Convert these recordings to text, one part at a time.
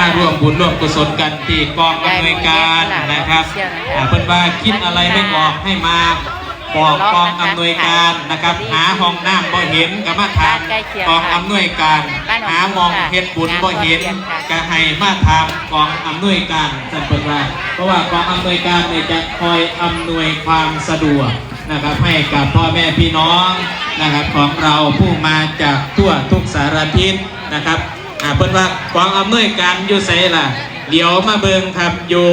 มาร่วมบุญร่วมกุศลกันที่กองอำนวยการนะครับอ่าเพิ่นว่าคิดอะไรไม่ออกให้มาบอกกองอำนวยการนะครับ หาห้องน้ำบ่เห็นก็มาทางกองอำนวยการ หามองเฮ็ดบุญบ่เห็นก็ให้มาทางกองอำนวยการท่านเพิ่นว่าเพราะว่ากองอำนวยการเนี่ยจะคอยอำนวยความสะดวกนะครับให้กับพ่อแม่พี่น้องนะครับของเราผู้มาจากทั่วทุกสารทิศนะครับอ่า เพิ่นว่ากองอำนวยการอยู่ไสล่ะเดี๋ยวมาเบิ่งครับอยู่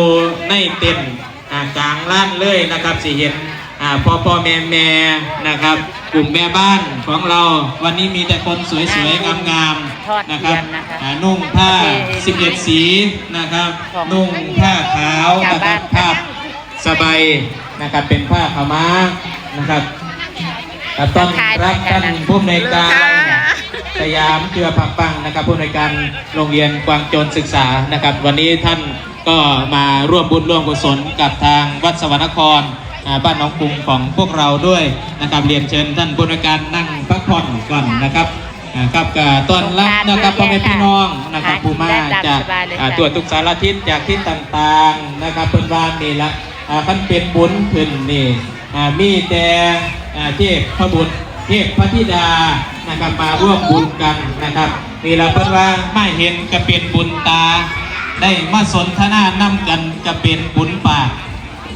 ในเต็นท์อ่ากลางล้านเลยนะครับสิเห็นอ่าพ่อพ่อแม่แม่นะครับ กลุ่มแม่บ้านของเราวันนี้มีแต่คนสวยๆงามๆนะครับอ่านุ่งผ้า 11 สีนะครับ นุ่งผ้าขาวนะครับผ้าสบายนะครับเป็นผ้าขาวม้านะครับอ่าต้อนรับท่านผู้อำนวยการ สยามเครือผักปังนะครับผู้อำนวยการโรงเรียนกวางโจรศึกษานะครับ วันนี้ท่านก็มาร่วมบุญร่วมกุศลกับทางวัดสวรรณครอ่าบ้านหนองกรุงของพวกเราด้วยนะครับเรียนเชิญท่านผู้อำนวยการนั่งพักผ่อนก่อนนะครับอ่าครับกับต้อนรับนะครับพ่อแม่พี่น้องนะครับผู้มาจากอ่าตัวทุกสารทิศจากทิศต่างๆนะครับเพิ่นว่านี่ละอ่าคันเป็นบุญขึ้นนี่อ่ามีแต่อ่าเทพพระบุตร เทพพระธิดานะครับมาร่วมบุญกันนะครับนี่ละเพิ่นว่าไม่เห็นก็เป็นบุญตา ได้มาสนทนานำกันก็เป็นบุญปาก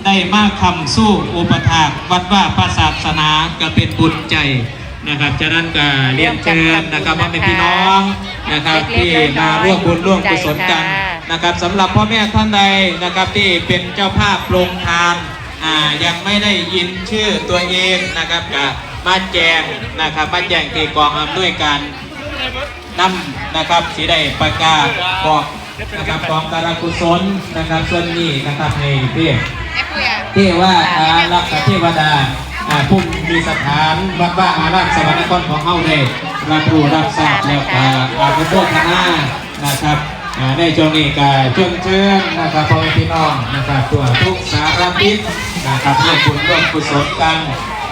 ได้มาคำสู้อุปถากวัดว่าพระศาสนาก็เป็นบุญใจนะครับฉะนั้นก็เรียนเชิญนะครับพ่อแม่พี่น้องนะครับที่มาร่วมบุญร่วมกุศลกันนะครับสำหรับพ่อแม่ท่านใดนะครับที่เป็นเจ้าภาพโรงทานอ่ายังไม่ได้ยินชื่อตัวเองนะครับก็ มาแจงนะครับมาแจงที่กองอำนวยการนำนะครับสีได้ประกาศบอกนะครับกองการกุศลนะครับส่วนนี้นะครับให้เพี่เทว่าอารักษ์เทวดาอ่าผู้มีสถานวัดว่าอารามสวรรครของเฮาได้รับรู้รับทราบแล้วก็อาภุโภคนานะครับอ่าในช่วงนี้ก็เชิญเชิญนะครับพ่อแม่พี่น้องนะครับตัวทุกสารทิศนะครับร่วมบุญร่วมกุศลกัน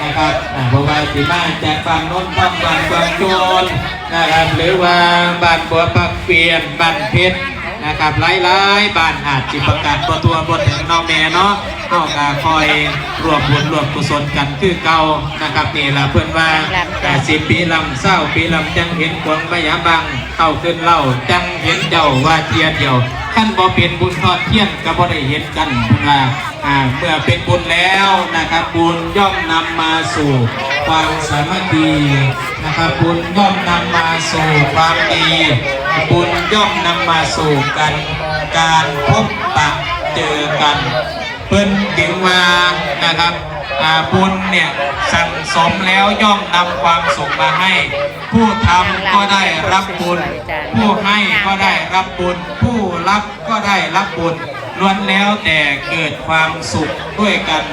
นะครับอ่าบวาสีมาจากฝั่งน้นฝั่งบานกวางโจรนะครับ หรือว่าบ้านบัวปักเปลี่ยนบ้านเพชรนะครับหลายๆบ้านอาจจิประกาศตัวตัวบนถึงน้องแม่เนาะเข้ากาคอยรวมบุญรวมกุศลกันคือเก่านะครับนี่ละเพื่อนว่าแต่สิบปีลำเศร้าปีลำจังเห็นกวงพยาบังเข้าขึ้นเล่าจังเห็นเจ้าว่าเทียเดียว ขั้นบ่เป็นบุญทอดเทียนก็บ่ได้เห็นกันพุ่นว่าอ่าเมื่อเป็นบุญแล้วนะครับ บุญย่อมนำมาสู่ความสามัคคีนะครับบุญย่อมนำมาสู่ความดีบุญย่อมนำมาสู่กันการพบปะเจอกัน เพิ่นถึงมานะครับ บุญเนี่ยสั่งสมแล้วย่อมนำความสุขมาให้ ผู้ทำก็ได้รับบุญ ผู้ให้ก็ได้รับบุญ ผู้รับก็ได้รับบุญล้วนแล้วแต่เกิดความสุขด้วยกัน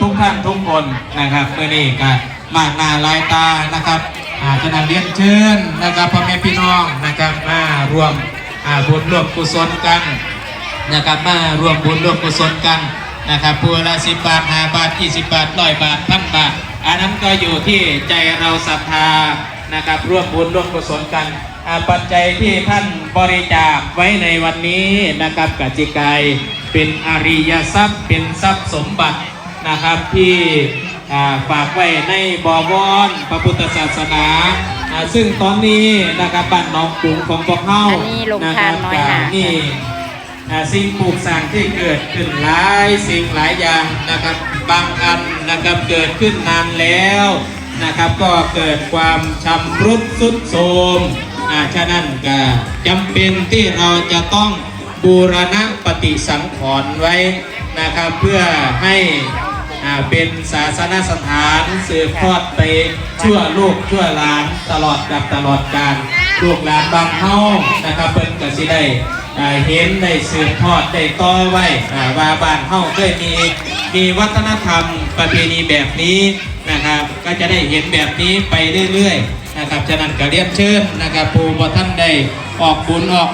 ทุกท่านทุกคนนะครับเมื่อนี้ก็มาหนาหลายตานะครับอาจะนำเรียนเชิญนะครับพ่อแม่พี่น้องนะครับมารวมอ่าบุญร่วมกุศลกันนะครับมารวมบุญร่วมกุศลกัน นะครับผู้ละสิบบาทห้าบาทยี่สิบบาทร้อยบาทพันบาท อันนั้นก็อยู่ที่ใจเราศรัทธานะครับร่วมบุญร่วมกุศลกันอ่าปัจจัยที่ท่านบริจาคไว้ในวันนี้นะครับกจิกายเป็นอริยทรัพย์เป็นทรัพย์สมบัตินะครับที่อ่าฝากไว้ในบวรพระพุทธศาสนาอ่าซึ่งตอนนี้นะครับบ้านหนองกรุงของพวกเฮาอันนี้โรงทานน้อยหนาะครับนี่อ่า สิ่งปลูกสร้างที่เกิดขึ้นหลายสิ่งหลายอย่างนะครับบางอันนะครับเกิดขึ้นนานแล้วนะครับก็เกิดความชำรุดทรุดโทรมอาฉะนั้นก็จำเป็นที่เราจะต้องบูรณะปฏิสังขรณ์ไว้นะครับเพื่อให้เป็นศาสนสถานสืบทอดไปชั่วลูกชั่วหลานตลอดกับตลอดกาลลูกหลานบางเฮานะครับเพิ่นก็สิได้ เห็นได้สืบทอดได้ต่อไว้อ่าว่าบ้านเฮาเคยมีมีวัฒนธรรมประเพณีแบบนี้นะครับ ก็จะได้เห็นแบบนี้ไปเรื่อยๆนะครับฉะนั้นก็เรียนเชิญนะครับผู้บ่ท่านได้ออกบุญออก